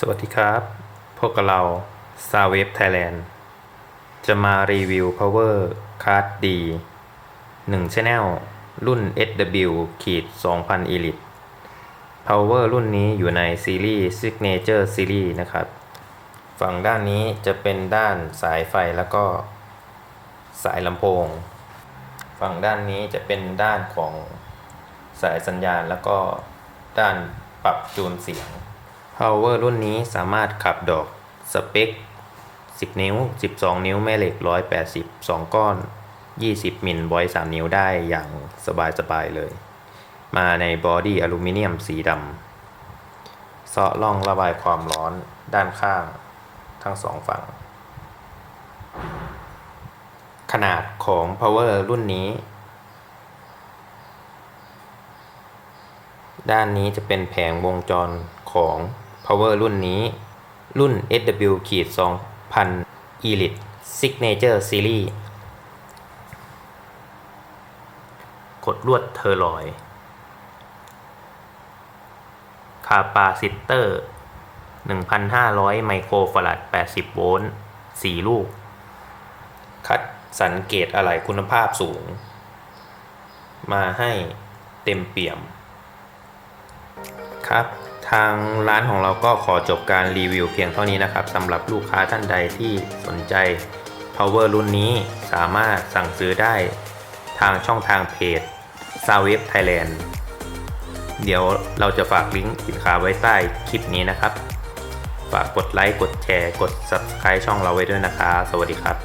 สวัสดีครับ พวกเรา s a w a v e Thailand จะมารีวิว Power Card D 1 Channel รุ่น SW ขีด2000 Elite Power รุ่นนี้อยู่ในซีรีส์ Signature Series นะครับ ฝั่งด้านนี้จะเป็นด้านสายไฟแล้วก็สายลำโพง ฝั่งด้านนี้จะเป็นด้านของสายสัญญาณแล้วก็ด้านปรับจูนเสียง Power รุ่นนี้สามารถขับดอกสเปค 10 นิ้ว 12 นิ้วแม่เหล็ก 180 2 ก้อน 20 มิลไว้3นิ้วได้อย่างสบายๆเลย มาในบอดี้อลูมิเนียมสีดำเซาะร่องระบายความร้อนด้านข้างทั้งสองฝั่ง ขนาดของ Power รุ่นนี้ ด้านนี้จะเป็นแผงวงจรของ Power รุ่นนี้ รุ่น SW ขีด2000 Elite Signature Series กดลวดเทอร์ลอย คาปาซิเตอร์ 1,500 ไมโครฟาราด 80 โวลต์ 4 ลูก คัดสังเกตอะไหล่คุณภาพสูง มาให้เต็มเปี่ยม ครับ ทางร้านของเราก็ขอจบการรีวิวเพียงเท่านี้นะครับสำหรับลูกค้าท่านใดที่สนใจ Power รุ่นนี้สามารถสั่งซื้อได้ทางช่องทางเพจ s a w e b Thailand เดี๋ยวเราจะฝากลิงก์สินค้าไว้ใต้คลิปนี้นะครับ ฝากกดไลค์ กดแชร์ กด Subscribe ช่องเราไว้ด้วยนะครับสวัสดีครับ